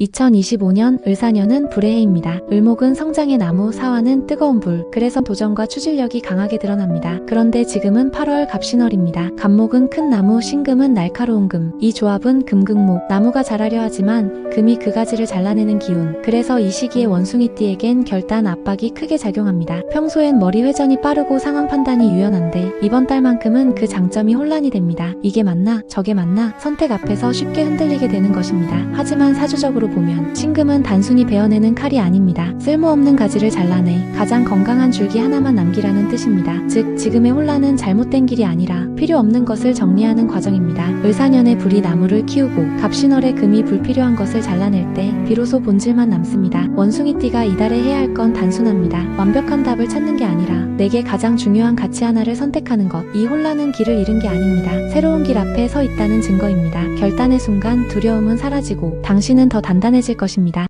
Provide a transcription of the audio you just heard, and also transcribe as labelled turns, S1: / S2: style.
S1: 2025년 을사년은 불의 해입니다. 을목은 성장의 나무, 사화는 뜨거운 불. 그래서 도전과 추진력이 강하게 드러납니다. 그런데 지금은 8월 갑신월입니다. 갑목은 큰 나무, 신금은 날카로운 금. 이 조합은 금극목. 나무가 자라려 하지만 금이 그 가지를 잘라내는 기운. 그래서 이 시기에 원숭이띠에겐 결단 압박이 크게 작용합니다. 평소엔 머리 회전이 빠르고 상황 판단이 유연한데 이번 달만큼은 그 장점이 혼란이 됩니다. 이게 맞나? 저게 맞나? 선택 앞에서 쉽게 흔들리게 되는 것입니다. 하지만 사주적으로 보면 신금은 단순히 베어내는 칼이 아닙니다. 쓸모없는 가지를 잘라내 가장 건강한 줄기 하나만 남기라는 뜻입니다. 즉 지금의 혼란은 잘못된 길이 아니라 필요 없는 것을 정리하는 과정입니다. 을사년에 불이 나무를 키우고 갑신월에 금이 불필요한 것을 잘라낼 때 비로소 본질만 남습니다. 원숭이띠가 이달에 해야 할 건 단순합니다. 완벽한 답을 찾는 게 아니라 내게 가장 중요한 가치 하나를 선택하는 것. 이 혼란은 길을 잃은 게 아닙니다. 새로운 길 앞에 서 있다는 증거입니다. 결단의 순간 두려움은 사라지고 당신은 더 단 단해질 것입니다.